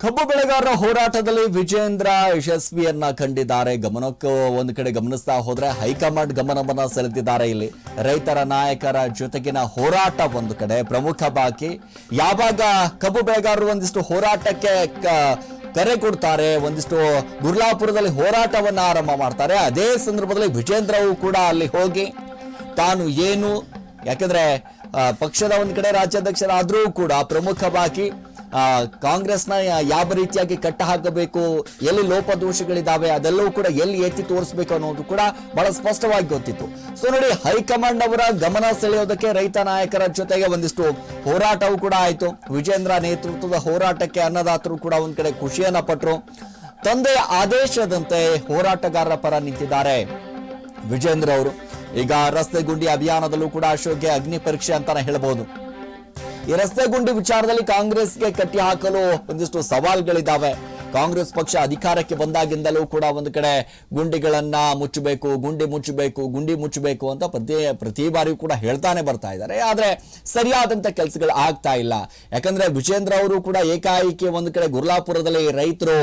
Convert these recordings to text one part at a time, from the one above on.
ಕಬ್ಬು ಬೆಳೆಗಾರರ ಹೋರಾಟದಲ್ಲಿ ವಿಜೇಂದ್ರ ಯಶಸ್ವಿಯನ್ನ ಕಂಡಿದ್ದಾರೆ. ಗಮನಕ್ಕೆ ಒಂದು ಕಡೆ ಗಮನಿಸ್ತಾ ಹೋದ್ರೆ ಹೈಕಮಾಂಡ್ ಗಮನವನ್ನ ಸೆಳೆದಿದ್ದಾರೆ ಇಲ್ಲಿ. ರೈತರ ನಾಯಕರ ಜೊತೆಗಿನ ಹೋರಾಟ ಒಂದು ಕಡೆ. ಪ್ರಮುಖ ಬಾಕಿ ಯಾವಾಗ ಕಬ್ಬು ಬೆಳೆಗಾರರು ಒಂದಿಷ್ಟು ಹೋರಾಟಕ್ಕೆ ಕರೆ ಕೊಡ್ತಾರೆ ಒಂದಿಷ್ಟು ಗುರ್ಲಾಪುರದಲ್ಲಿ ಹೋರಾಟವನ್ನ ಆರಂಭ ಮಾಡ್ತಾರೆ ಅದೇ ಸಂದರ್ಭದಲ್ಲಿ ವಿಜೇಂದ್ರವು ಕೂಡ ಅಲ್ಲಿ ಹೋಗಿ ತಾನು ಏನು ಯಾಕಂದ್ರೆ ಪಕ್ಷದ ಒಂದು ಕಡೆ ರಾಜ್ಯಾಧ್ಯಕ್ಷರಾದರೂ ಕೂಡ ಪ್ರಮುಖವಾಗಿ ಆ, ಕಾಂಗ್ರೆಸ್ನ ಯಾವ ರೀತಿಯಾಗಿ ಕಟ್ಟ ಹಾಕಬೇಕು, ಎಲ್ಲಿ ಲೋಪದೋಷಗಳಿದ್ದಾವೆ ಅದೆಲ್ಲವೂ ಕೂಡ ಎಲ್ಲಿ ಎತ್ತಿ ತೋರಿಸಬೇಕು ಅನ್ನೋದು ಕೂಡ ಬಹಳ ಸ್ಪಷ್ಟವಾಗಿ ಗೊತ್ತಿತ್ತು. ಸೊ ನೋಡಿ, ಹೈಕಮಾಂಡ್ ಅವರ ಗಮನ ಸೆಳೆಯೋದಕ್ಕೆ ರೈತ ನಾಯಕರ ಜೊತೆಗೆ ಒಂದಿಷ್ಟು ಹೋರಾಟವೂ ಕೂಡ ಆಯಿತು. ವಿಜೇಂದ್ರ ನೇತೃತ್ವದ ಹೋರಾಟಕ್ಕೆ ಅನ್ನದಾತರು ಕೂಡ ಒಂದ್ ಕಡೆ ಖುಷಿಯನ್ನ ಪಟ್ಟರು ತಂದೆಯ ಆದೇಶದಂತೆ ಹೋರಾಟಗಾರರ ಪರ ನಿಂತಿದ್ದಾರೆ ವಿಜೇಂದ್ರ ಅವರು. ಈಗ ರಸ್ತೆ ಗುಂಡಿ ಅಭಿಯಾನದಲ್ಲೂ ಕೂಡ ಅಶೋಕ್ಗೆ ಅಗ್ನಿ ಪರೀಕ್ಷೆ ಅಂತಾನೆ ಹೇಳ್ಬೋದು. ಈ ರಸ್ತೆ ಗುಂಡಿ ವಿಚಾರದಲ್ಲಿ ಕಾಂಗ್ರೆಸ್ಗೆ ಕಟ್ಟಿ ಹಾಕಲು ಒಂದಿಷ್ಟು ಸವಾಲ್ಗಳಿದಾವೆ. ಕಾಂಗ್ರೆಸ್ ಪಕ್ಷ ಅಧಿಕಾರಕ್ಕೆ ಬಂದಾಗಿಂದಲೂ ಕೂಡ ಒಂದು ಕಡೆ ಗುಂಡಿಗಳನ್ನ ಮುಚ್ಚಬೇಕು, ಗುಂಡಿ ಮುಚ್ಚಬೇಕು ಗುಂಡಿ ಮುಚ್ಚಬೇಕು ಅಂತ ಪ್ರತಿ ಪ್ರತಿ ಬಾರಿಯೂ ಕೂಡ ಹೇಳ್ತಾನೆ ಬರ್ತಾ ಇದ್ದಾರೆ. ಆದ್ರೆ ಸರಿಯಾದಂತ ಕೆಲಸಗಳು ಆಗ್ತಾ ಇಲ್ಲ. ಯಾಕಂದ್ರೆ ವಿಜೇಂದ್ರ ಅವರು ಕೂಡ ಏಕಾಏಕಿ ಒಂದು ಕಡೆ ಗುರ್ಲಾಪುರದಲ್ಲಿ ರೈತರು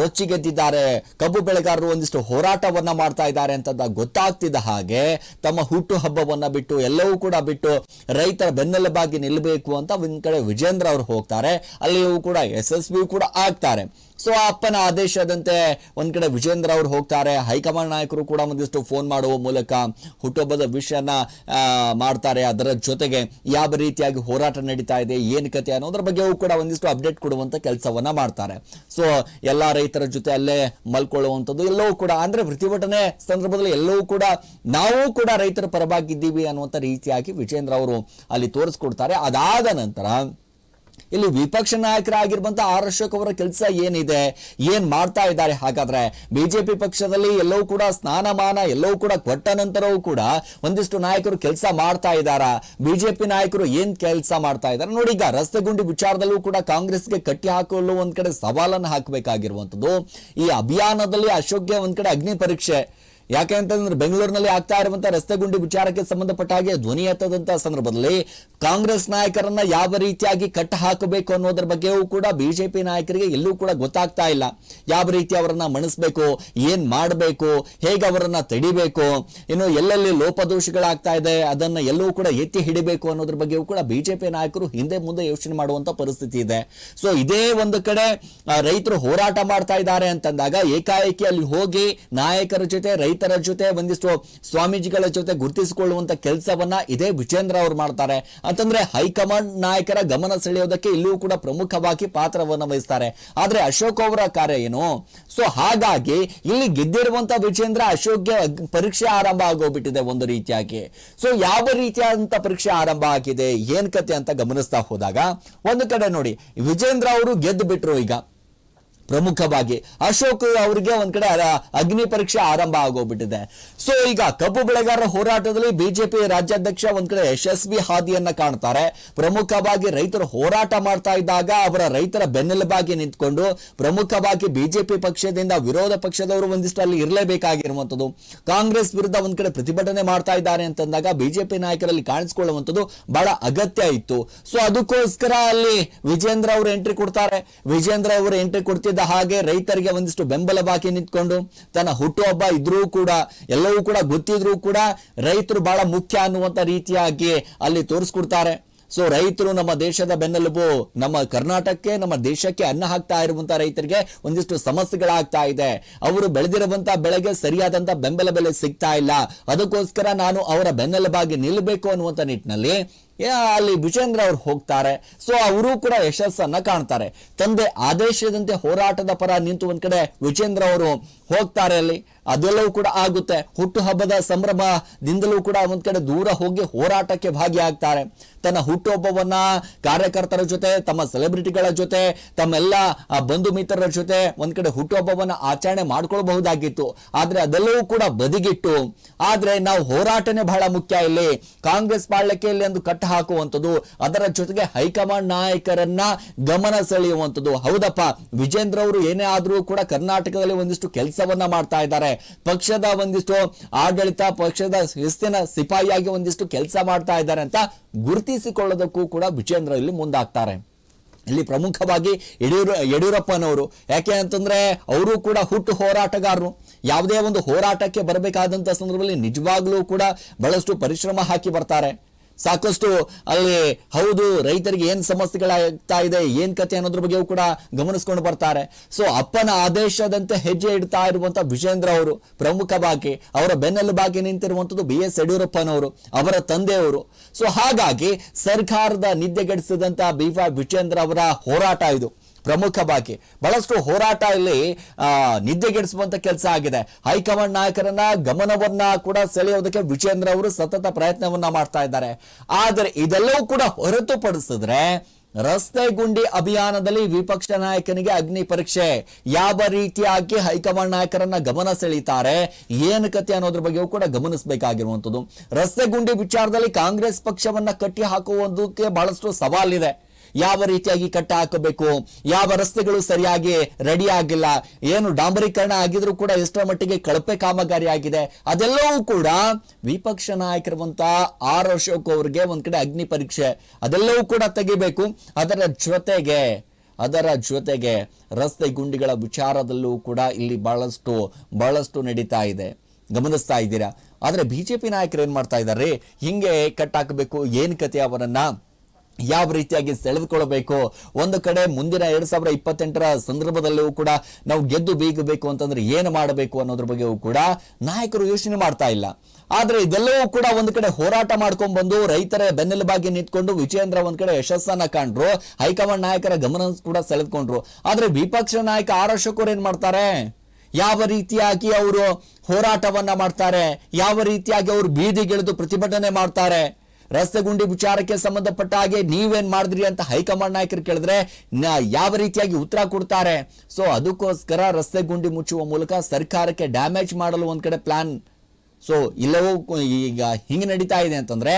ರೊಚ್ಚಿಗೆದ್ದಿದ್ದಾರೆ ಕಬ್ಬು ಬೆಳೆಗಾರರು ಒಂದಿಷ್ಟು ಹೋರಾಟವನ್ನ ಮಾಡ್ತಾ ಇದ್ದಾರೆ ಅಂತ ಗೊತ್ತಾಗ್ತಿದ್ದ ಹಾಗೆ ತಮ್ಮ ಹುಟ್ಟು ಹಬ್ಬವನ್ನ ಬಿಟ್ಟು ಎಲ್ಲವೂ ಕೂಡ ಬಿಟ್ಟು ರೈತರ ಬೆನ್ನೆಲುಬಾಗಿ ನಿಲ್ಲಬೇಕು ಅಂತ ಒಂದ್ ಕಡೆ ವಿಜೇಂದ್ರ ಅವರು ಹೋಗ್ತಾರೆ. ಅಲ್ಲಿಯೂ ಕೂಡ ಯಶಸ್ವಿ ಕೂಡ ಆಗ್ತಾರೆ. ಸೊ ಅಪ್ಪನ ಆದೇಶದಂತೆ ಒಂದ್ ಕಡೆ ವಿಜೇಂದ್ರ ಅವರು ಹೋಗ್ತಾರೆ. ಹೈಕಮಾಂಡ್ ನಾಯಕರು ಕೂಡ ಒಂದಿಷ್ಟು ಫೋನ್ ಮಾಡುವ ಮೂಲಕ ಹುಟ್ಟುಹಬ್ಬದ ವಿಷಯನ ಮಾಡ್ತಾರೆ. ಅದರ ಜೊತೆಗೆ ಯಾವ ರೀತಿಯಾಗಿ ಹೋರಾಟ ನಡೀತಾ ಇದೆ, ಏನ್ ಕತೆ ಅನ್ನೋದ್ರ ಬಗ್ಗೆಯೂ ಕೂಡ ಒಂದಿಷ್ಟು ಅಪ್ಡೇಟ್ ಕೊಡುವಂತ ಕೆಲಸವನ್ನ ಮಾಡ್ತಾರೆ. ಸೊ ಎಲ್ಲಾ ರೈತರ ಜೊತೆ ಅಲ್ಲೇ ಮಲ್ಕೊಳ್ಳುವಂಥದ್ದು ಎಲ್ಲವೂ ಕೂಡ, ಅಂದ್ರೆ ಪ್ರತಿಭಟನೆ ಸಂದರ್ಭದಲ್ಲಿ ಎಲ್ಲವೂ ಕೂಡ ನಾವು ಕೂಡ ರೈತರ ಪರವಾಗಿದ್ದೀವಿ ಅನ್ನುವಂಥ ರೀತಿಯಾಗಿ ವಿಜೇಂದ್ರ ಅವರು ಅಲ್ಲಿ ತೋರಿಸ್ಕೊಡ್ತಾರೆ. ಅದಾದ ನಂತರ ಇಲ್ಲಿ ವಿಪಕ್ಷ ನಾಯಕರಾಗಿರುವಂತಹ ಆರ್ ಅಶೋಕ್ ಅವರ ಕೆಲಸ ಏನಿದೆ, ಏನ್ ಮಾಡ್ತಾ ಇದ್ದಾರೆ? ಹಾಗಾದ್ರೆ ಬಿಜೆಪಿ ಪಕ್ಷದಲ್ಲಿ ಎಲ್ಲವೂ ಕೂಡ ಸ್ನಾನಮಾನ, ಎಲ್ಲವೂ ಕೂಡ ಕೊಟ್ಟ ನಂತರವೂ ಕೂಡ ಒಂದಿಷ್ಟು ನಾಯಕರು ಕೆಲಸ ಮಾಡ್ತಾ ಇದ್ದಾರಾ? ಬಿಜೆಪಿ ನಾಯಕರು ಏನ್ ಕೆಲಸ ಮಾಡ್ತಾ ಇದ್ದಾರೆ? ನೋಡಿ, ಈಗ ರಸ್ತೆ ಗುಂಡಿ ವಿಚಾರದಲ್ಲೂ ಕೂಡ ಕಾಂಗ್ರೆಸ್ಗೆ ಕಟ್ಟಿ ಹಾಕಲು ಒಂದ್ ಕಡೆ ಸವಾಲನ್ನು ಹಾಕಬೇಕಾಗಿರುವಂತದ್ದು ಈ ಅಭಿಯಾನದಲ್ಲಿ ಅಶೋಕ್ಗೆ ಒಂದ್ ಕಡೆ ಅಗ್ನಿ ಪರೀಕ್ಷೆ ಯಾಕೆ ಅಂತಂದ್ರೆ ಬೆಂಗಳೂರಿನಲ್ಲಿ ಆಗ್ತಾ ಇರುವಂತ ರಸ್ತೆ ಗುಂಡಿ ವಿಚಾರಕ್ಕೆ ಸಂಬಂಧಪಟ್ಟ ಹಾಗೆ ಧ್ವನಿ ಎತ್ತದಂತಹ ಸಂದರ್ಭದಲ್ಲಿ ಕಾಂಗ್ರೆಸ್ ನಾಯಕರನ್ನ ಯಾವ ರೀತಿಯಾಗಿ ಕಟ್ಟ ಹಾಕಬೇಕು ಅನ್ನೋದ್ರ ಬಗ್ಗೆಯೂ ಕೂಡ ಬಿಜೆಪಿ ನಾಯಕರಿಗೆ ಎಲ್ಲೂ ಕೂಡ ಗೊತ್ತಾಗ್ತಾ ಇಲ್ಲ. ಯಾವ ರೀತಿ ಅವರನ್ನ ಮಣಿಸ್ಬೇಕು, ಏನ್ ಮಾಡಬೇಕು, ಹೇಗೆ ಅವರನ್ನ ತಡಿಬೇಕು, ಇನ್ನು ಎಲ್ಲೆಲ್ಲಿ ಲೋಪದೋಷಗಳಾಗ್ತಾ ಇದೆ, ಅದನ್ನ ಎಲ್ಲೂ ಕೂಡ ಎತ್ತಿ ಹಿಡಿಬೇಕು ಅನ್ನೋದ್ರ ಬಗ್ಗೆಯೂ ಕೂಡ ಬಿಜೆಪಿ ನಾಯಕರು ಹಿಂದೆ ಮುಂದೆ ಯೋಚನೆ ಮಾಡುವಂತ ಪರಿಸ್ಥಿತಿ ಇದೆ. ಸೊ ಇದೇ ಒಂದು ಕಡೆ ರೈತರು ಹೋರಾಟ ಮಾಡ್ತಾ ಇದ್ದಾರೆ ಅಂತಂದಾಗ ಏಕಾಏಕಿ ಅಲ್ಲಿ ಹೋಗಿ ನಾಯಕರ ಜೊತೆ ರೈತರ ಜೊತೆ ಒಂದಿಷ್ಟು ಸ್ವಾಮೀಜಿಗಳ ಜೊತೆ ಗುರುತಿಸಿಕೊಳ್ಳುವಂತ ಕೆಲಸವನ್ನ ಇದೇ ವಿಜೇಂದ್ರ ಅವರು ಮಾಡ್ತಾರೆ. ಅಂತಂದ್ರೆ ಹೈಕಮಾಂಡ್ ನಾಯಕರ ಗಮನ ಸೆಳೆಯೋದಕ್ಕೆ ಇಲ್ಲೂ ಕೂಡ ಪ್ರಮುಖವಾಗಿ ಪಾತ್ರವನ್ನು ವಹಿಸ್ತಾರೆ. ಆದ್ರೆ ಅಶೋಕ್ ಅವರ ಕಾರ್ಯ ಏನು? ಸೊ ಹಾಗಾಗಿ ಇಲ್ಲಿ ಗೆದ್ದಿರುವಂತ ವಿಜೇಂದ್ರ ಅಶೋಕ್ಗೆ ಪರೀಕ್ಷೆ ಆರಂಭ ಆಗೋಗ್ಬಿಟ್ಟಿದೆ ಒಂದು ರೀತಿಯಾಗಿ. ಸೊ ಯಾವ ರೀತಿಯಾದಂತ ಪರೀಕ್ಷೆ ಆರಂಭ ಆಗಿದೆ? ಏನ್ ಕತೆ ಅಂತ ಗಮನಿಸ್ತಾ ಹೋದಾಗ, ಒಂದು ಕಡೆ ನೋಡಿ, ವಿಜೇಂದ್ರ ಅವರು ಗೆದ್ದು ಬಿಟ್ರು ಈಗ. ಪ್ರಮುಖವಾಗಿ. ಅಶೋಕ್ ಅವರಿಗೆ ಒಂದ್ ಕಡೆ ಅಗ್ನಿ ಪರೀಕ್ಷೆ ಆರಂಭ ಆಗೋಗ್ಬಿಟ್ಟಿದೆ. ಸೊ ಈಗ ಕಬ್ಬು ಬೆಳೆಗಾರರ ಹೋರಾಟದಲ್ಲಿ ಬಿಜೆಪಿ ರಾಜ್ಯಾಧ್ಯಕ್ಷ ಒಂದ್ ಕಡೆ ಯಶಸ್ವಿ ಹಾದಿಯನ್ನ ಕಾಣ್ತಾರೆ. ಪ್ರಮುಖವಾಗಿ ರೈತರು ಹೋರಾಟ ಮಾಡ್ತಾ ಇದ್ದಾಗ ಅವರ ರೈತರ ಬೆನ್ನೆಲುಬಾಗಿ ನಿಂತ್ಕೊಂಡು ಪ್ರಮುಖವಾಗಿ ಬಿಜೆಪಿ ಪಕ್ಷದಿಂದ ವಿರೋಧ ಪಕ್ಷದವರು ಒಂದಿಷ್ಟು ಅಲ್ಲಿ ಇರಲೇಬೇಕಾಗಿರುವಂತದ್ದು ಕಾಂಗ್ರೆಸ್ ವಿರುದ್ಧ ಒಂದ್ ಕಡೆ ಪ್ರತಿಭಟನೆ ಮಾಡ್ತಾ ಇದ್ದಾರೆ ಅಂತಂದಾಗ ಬಿಜೆಪಿ ನಾಯಕರಲ್ಲಿ ಕಾಣಿಸ್ಕೊಳ್ಳುವಂಥದ್ದು ಬಹಳ ಅಗತ್ಯ ಇತ್ತು. ಸೊ ಅದಕ್ಕೋಸ್ಕರ ಅಲ್ಲಿ ವಿಜೇಂದ್ರ ಅವರು ಎಂಟ್ರಿ ಕೊಡ್ತಾರೆ. ವಿಜೇಂದ್ರ ಅವರು ಎಂಟ್ರಿ ಕೊಡ್ತಿದ್ದ ಹಾಗೆ ರೈತರಿಗೆ ಒಂದಿಷ್ಟು ಬೆಂಬಲ ಬಾಕಿ ನಿಂತ್ಕೊಂಡು ತನ್ನ ಹುಟ್ಟುಹಬ್ಬ ಇದ್ರೂ ಕೂಡ, ಎಲ್ಲವೂ ಕೂಡ ಗೊತ್ತಿದ್ರೂ ಕೂಡ ರೈತರು ಬಹಳ ಮುಖ್ಯ ಅನ್ನುವಂತ ರೀತಿಯಾಗಿ ಅಲ್ಲಿ ತೋರಿಸ್ಕೊಡ್ತಾರೆ. ಸೊ ರೈತರು ನಮ್ಮ ದೇಶದ ಬೆನ್ನೆಲುಬು, ನಮ್ಮ ಕರ್ನಾಟಕಕ್ಕೆ, ನಮ್ಮ ದೇಶಕ್ಕೆ ಅನ್ನ ಹಾಕ್ತಾ ಇರುವಂತಹ ರೈತರಿಗೆ ಒಂದಿಷ್ಟು ಸಮಸ್ಯೆಗಳಾಗ್ತಾ ಇದೆ. ಅವರು ಬೆಳೆದಿರುವಂತಹ ಬೆಳೆಗೆ ಸರಿಯಾದಂತಹ ಬೆಂಬಲ ಬೆಲೆ ಸಿಗ್ತಾ ಇಲ್ಲ. ಅದಕ್ಕೋಸ್ಕರ ನಾನು ಅವರ ಬೆನ್ನೆಲುಬಾಗಿ ನಿಲ್ಲಬೇಕು ಅನ್ನುವಂತ ನಿಟ್ಟಿನಲ್ಲಿ ಅಲ್ಲಿ ಭುಜೇಂದ್ರ ಅವರು ಹೋಗ್ತಾರೆ. ಸೊ ಅವರು ಕೂಡ ಯಶಸ್ಸನ್ನ ಕಾಣ್ತಾರೆ. ತಂದೆ ಆದೇಶದಂತೆ ಹೋರಾಟದ ಪರ ನಿಂತು ಒಂದ್ ಕಡೆ ವಿಜೇಂದ್ರ ಅವರು ಹೋಗ್ತಾರೆ ಅಲ್ಲಿ. ಅದೆಲ್ಲವೂ ಕೂಡ ಆಗುತ್ತೆ. ಹುಟ್ಟುಹಬ್ಬದ ಸಂಭ್ರಮದಿಂದಲೂ ಕೂಡ ಒಂದ್ ಕಡೆ ದೂರ ಹೋಗಿ ಹೋರಾಟಕ್ಕೆ ಭಾಗಿಯಾಗ್ತಾರೆ. ತನ್ನ ಹುಟ್ಟುಹಬ್ಬವನ್ನ ಕಾರ್ಯಕರ್ತರ ಜೊತೆ, ತಮ್ಮ ಸೆಲೆಬ್ರಿಟಿಗಳ ಜೊತೆ, ತಮ್ಮೆಲ್ಲ ಬಂಧು ಮಿತ್ರರ ಜೊತೆ ಒಂದ್ ಕಡೆ ಹುಟ್ಟುಹಬ್ಬವನ್ನ ಆಚರಣೆ ಮಾಡ್ಕೊಳ್ಬಹುದಾಗಿತ್ತು. ಆದ್ರೆ ಅದೆಲ್ಲವೂ ಕೂಡ ಬದಿಗಿಟ್ಟು. ಆದ್ರೆ ನಾವು ಹೋರಾಟನೆ ಬಹಳ ಮುಖ್ಯ ಇಲ್ಲಿ. ಕಾಂಗ್ರೆಸ್ ಪಾಳ್ಯಕ್ಕೆ ಇಲ್ಲಿ ಒಂದು ಕಟ್ಟ ಹಾಕುವಂಥದ್ದು, ಅದರ ಜೊತೆಗೆ ಹೈಕಮಾಂಡ್ ನಾಯಕರನ್ನ ಗಮನ ಸೆಳೆಯುವಂಥದ್ದು. ಹೌದಪ್ಪ, ವಿಜೇಂದ್ರ ಅವರು ಏನೇ ಆದರೂ ಕೂಡ ಕರ್ನಾಟಕದಲ್ಲಿ ಒಂದಿಷ್ಟು ಕೆಲಸವನ್ನ ಮಾಡ್ತಾ ಇದ್ದಾರೆ. ಪಕ್ಷದ ಒಂದಿಷ್ಟು ಆಡಳಿತ, ಪಕ್ಷದ ಶಿಸ್ತಿನ ಸಿಪಾಯಿಯಾಗಿ ಒಂದಿಷ್ಟು ಕೆಲಸ ಮಾಡ್ತಾ ಇದ್ದಾರೆ ಅಂತ ಗುರುತಿಸಿಕೊಳ್ಳೋದಕ್ಕೂ ಕೂಡ ವಿಜೇಂದ್ರ ಇಲ್ಲಿ ಮುಂದಾಗ್ತಾರೆ. ಇಲ್ಲಿ ಪ್ರಮುಖವಾಗಿ ಯಡಿಯೂರ, ಯಡಿಯೂರಪ್ಪನವರು. ಯಾಕೆ ಅಂತಂದ್ರೆ ಅವರು ಕೂಡ ಹುಟ್ಟು ಹೋರಾಟಗಾರರು. ಯಾವುದೇ ಒಂದು ಹೋರಾಟಕ್ಕೆ ಬರಬೇಕಾದಂಥ ಸಂದರ್ಭದಲ್ಲಿ ನಿಜವಾಗ್ಲೂ ಕೂಡ ಬಹಳಷ್ಟು ಪರಿಶ್ರಮ ಹಾಕಿ ಬರ್ತಾರೆ. ಸಾಕಷ್ಟು ಅಲ್ಲಿ ಹೌದು, ರೈತರಿಗೆ ಏನ್ ಸಮಸ್ಯೆಗಳಾಗ್ತಾ ಇದೆ, ಏನ್ ಕತೆ ಅನ್ನೋದ್ರ ಬಗ್ಗೆಯೂ ಕೂಡ ಗಮನಿಸ್ಕೊಂಡು ಬರ್ತಾರೆ. ಸೊ ಅಪ್ಪನ ಆದೇಶದಂತೆ ಹೆಜ್ಜೆ ಇಡ್ತಾ ಇರುವಂತ ವಿಜೇಂದ್ರ ಅವರು, ಪ್ರಮುಖ ಬಾಕಿ, ಅವರ ಬೆನ್ನೆಲುಬಾಗಿ ನಿಂತಿರುವಂತದ್ದು ಬಿ ಎಸ್ ಯಡಿಯೂರಪ್ಪನವರು, ಅವರ ತಂದೆಯವರು. ಸೊ ಹಾಗಾಗಿ ಸರ್ಕಾರದ ನಿದ್ದೆಗೆಡಿಸಿದಂತಹ ಬಿ ವಿಜೇಂದ್ರ ಅವರ ಹೋರಾಟ ಇದು. ಪ್ರಮುಖವಾಗಿ ಬಹಳಷ್ಟು ಹೋರಾಟ ಇಲ್ಲಿ ನಿದ್ದೆಗೆಡಿಸುವಂತ ಕೆಲಸ ಆಗಿದೆ. ಹೈಕಮಾಂಡ್ ನಾಯಕರನ್ನ ಗಮನವನ್ನ ಕೂಡ ಸೆಳೆಯೋದಕ್ಕೆ ವಿಜೇಂದ್ರ ಅವರು ಸತತ ಪ್ರಯತ್ನವನ್ನ ಮಾಡ್ತಾ ಇದ್ದಾರೆ. ಆದರೆ ಇದೆಲ್ಲವೂ ಕೂಡ ಹೊರತುಪಡಿಸಿದ್ರೆ ರಸ್ತೆ ಗುಂಡಿ ಅಭಿಯಾನದಲ್ಲಿ ವಿಪಕ್ಷ ನಾಯಕನಿಗೆ ಅಗ್ನಿ ಪರೀಕ್ಷೆ. ಯಾವ ರೀತಿಯಾಗಿ ಹೈಕಮಾಂಡ್ ನಾಯಕರನ್ನ ಗಮನ ಸೆಳೀತಾರೆ, ಏನು ಕತೆ ಅನ್ನೋದ್ರ ಬಗ್ಗೆಯೂ ಕೂಡ ಗಮನಿಸಬೇಕಾಗಿರುವಂಥದ್ದು. ರಸ್ತೆ ಗುಂಡಿ ವಿಚಾರದಲ್ಲಿ ಕಾಂಗ್ರೆಸ್ ಪಕ್ಷವನ್ನ ಕಟ್ಟಿ ಹಾಕುವುದಕ್ಕೆ ಬಹಳಷ್ಟು ಸವಾಲಿದೆ. ಯಾವ ರೀತಿಯಾಗಿ ಕಟ್ಟ ಹಾಕಬೇಕು ಯಾವ ರಸ್ತೆಗಳು ಸರಿಯಾಗಿ ರೆಡಿ ಆಗಿಲ್ಲ? ಏನು ಡಾಂಬರೀಕರಣ ಆಗಿದ್ರು ಕೂಡ ಎಷ್ಟರ ಮಟ್ಟಿಗೆ ಕಳಪೆ ಕಾಮಗಾರಿ ಆಗಿದೆ ಅದೆಲ್ಲವೂ ಕೂಡ ವಿಪಕ್ಷ ನಾಯಕರುವಂತಹ ಆರ್ ಅಶೋಕ್ ಅವರಿಗೆ ಒಂದ್ ಕಡೆ ಅಗ್ನಿ ಪರೀಕ್ಷೆ. ಅದೆಲ್ಲವೂ ಕೂಡ ತೆಗಿಬೇಕು. ಅದರ ಜೊತೆಗೆ ಅದರ ಜೊತೆಗೆ ರಸ್ತೆ ಗುಂಡಿಗಳ ವಿಚಾರದಲ್ಲೂ ಕೂಡ ಇಲ್ಲಿ ಬಹಳಷ್ಟು ಬಹಳಷ್ಟು ನಡೀತಾ ಇದೆ. ಗಮನಿಸ್ತಾ ಇದ್ದೀರಾ? ಆದ್ರೆ ಬಿಜೆಪಿ ನಾಯಕರು ಏನು ಮಾಡ್ತಾ ಇದ್ದಾರೆ? ಹಿಂಗೆ ಕಟ್ ಹಾಕಬೇಕು ಏನು ಕತೆ ಅವರನ್ನ? ಯಾವ ರೀತಿಯಾಗಿ ಸೆಳೆದುಕೊಳ್ಳಬೇಕು? ಒಂದು ಕಡೆ ಮುಂದಿನ ಎರಡ್ ಸಾವಿರದ ಇಪ್ಪತ್ತೆಂಟರ ಸಂದರ್ಭದಲ್ಲೂ ಕೂಡ ನಾವು ಗೆದ್ದು ಬೀಗಬೇಕು ಅಂತಂದ್ರೆ ಏನು ಮಾಡಬೇಕು ಅನ್ನೋದ್ರ ಬಗ್ಗೆಯೂ ಕೂಡ ನಾಯಕರು ಯೋಚನೆ ಮಾಡ್ತಾ ಇಲ್ಲ. ಆದ್ರೆ ಇದೆಲ್ಲವೂ ಕೂಡ ಒಂದು ಕಡೆ ಹೋರಾಟ ಮಾಡ್ಕೊಂಡ್ ಬಂದು ರೈತರ ಬೆನ್ನೆಲುಬಾಗಿ ನಿಂತ್ಕೊಂಡು ವಿಜಯೇಂದ್ರ ಒಂದ್ ಕಡೆ ಯಶಸ್ಸನ್ನ ಕಂಡ್ರು. ಹೈಕಮಾಂಡ್ ನಾಯಕರ ಗಮನ ಕೂಡ ಸೆಳೆದುಕೊಂಡ್ರು. ಆದ್ರೆ ವಿಪಕ್ಷ ನಾಯಕ ಆರ್ ಅಶೋಕ್ ಏನ್ ಮಾಡ್ತಾರೆ? ಯಾವ ರೀತಿಯಾಗಿ ಅವರು ಹೋರಾಟವನ್ನ ಮಾಡ್ತಾರೆ? ಯಾವ ರೀತಿಯಾಗಿ ಅವರು ಬೀದಿಗಿಳಿದು ಪ್ರತಿಭಟನೆ ಮಾಡ್ತಾರೆ? ರಸ್ತೆ ಗುಂಡಿ ವಿಚಾರಕ್ಕೆ ಸಂಬಂಧಪಟ್ಟ ಹಾಗೆ ನೀವೇನ್ ಮಾಡಿದ್ರಿ ಅಂತ ಹೈಕಮಾಂಡ್ ನಾಯಕರು ಕೇಳಿದ್ರೆ ಯಾವ ರೀತಿಯಾಗಿ ಉತ್ತರ ಕೊಡ್ತಾರೆ? ಸೊ ಅದಕ್ಕೋಸ್ಕರ ರಸ್ತೆ ಗುಂಡಿ ಮುಚ್ಚುವ ಮೂಲಕ ಸರ್ಕಾರಕ್ಕೆ ಡ್ಯಾಮೇಜ್ ಮಾಡಲು ಒಂದ್ ಕಡೆ ಪ್ಲಾನ್ ಸೊ ಇಲ್ಲವೂ, ಈಗ ಹಿಂಗೆ ನಡೀತಾ ಇದೆ ಅಂತಂದ್ರೆ,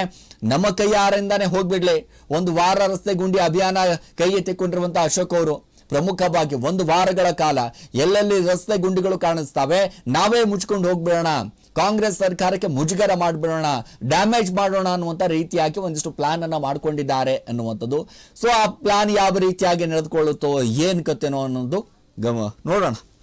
ನಮ್ಮ ಕೈಯಾರಿಂದಾನೆ ಹೋಗ್ಬಿಡ್ಲಿ. ಒಂದು ವಾರ ರಸ್ತೆ ಗುಂಡಿ ಅಭಿಯಾನ ಕೈ ಎತ್ತಿಕೊಂಡಿರುವಂತಹ ಅಶೋಕ್ ಅವರು, ಪ್ರಮುಖವಾಗಿ ಒಂದು ವಾರಗಳ ಕಾಲ ಎಲ್ಲೆಲ್ಲಿ ರಸ್ತೆ ಗುಂಡಿಗಳು ಕಾಣಿಸ್ತಾವೆ, ನಾವೇ ಮುಚ್ಕೊಂಡು ಹೋಗ್ಬಿಡೋಣ. ಕಾಂಗ್ರೆಸ್ ಸರ್ಕಾರಕ್ಕೆ ಮುಜುಗರ ಮಾಡಿಬಿಡೋಣ, ಡ್ಯಾಮೇಜ್ ಮಾಡೋಣ ಅನ್ನುವಂಥ ರೀತಿಯಾಗಿ ಒಂದಿಷ್ಟು ಪ್ಲಾನ್ ಅನ್ನು ಮಾಡ್ಕೊಂಡಿದ್ದಾರೆ ಅನ್ನುವಂಥದ್ದು. ಸೊ ಆ ಪ್ಲಾನ್ ಯಾವ ರೀತಿಯಾಗಿ ನಡೆದುಕೊಳ್ಳುತ್ತೋ, ಏನು ಕತೆನೋ ಅನ್ನೋದು ಗಮ ನೋಡೋಣ.